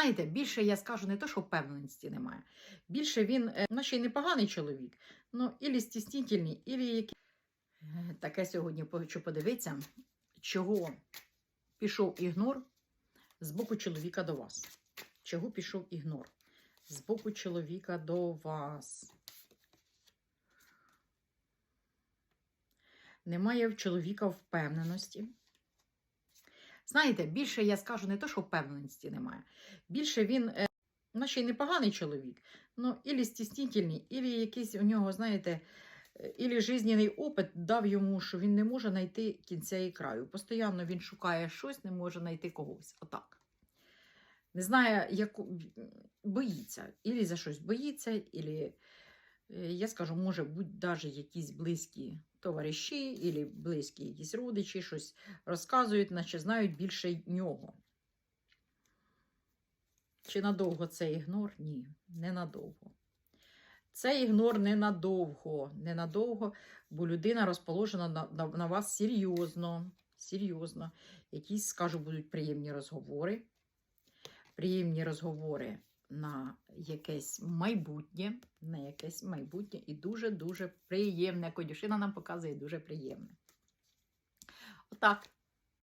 Знаєте, більше я скажу не то, що впевненості немає. Більше він, наче й непоганий чоловік, ну, ілі стіснительний, ілі який. Е, Таке сьогодні хочу подивитися, чого пішов ігнор з боку чоловіка до вас. Чого пішов ігнор? З боку чоловіка до вас. Немає в чоловіка впевненості. Знаєте, більше я скажу не то, що впевненості немає. Більше він, е, наче й непоганий чоловік, ну, ілі стіснительний, ілі якийсь у нього, знаєте, е, ілі жизненний опит дав йому, що він не може знайти кінця і краю. Постоянно він шукає щось, не може знайти когось. Отак. Не знає, яку боїться. Ілі за щось боїться, ілі, я скажу, може бути навіть якісь близькі товариші, ілі близькі якісь родичі, щось розказують, наче знають більше нього. Чи надовго це ігнор? Ні, не надовго. Це ігнор не надовго, не надовго, бо людина розположена на, на, на вас серйозно, серйозно. Якісь, скажу, будуть приємні розговори. Приємні розговори на якесь майбутнє, на якесь майбутнє і дуже-дуже приємне. Кодюшина нам показує дуже приємне. Отак.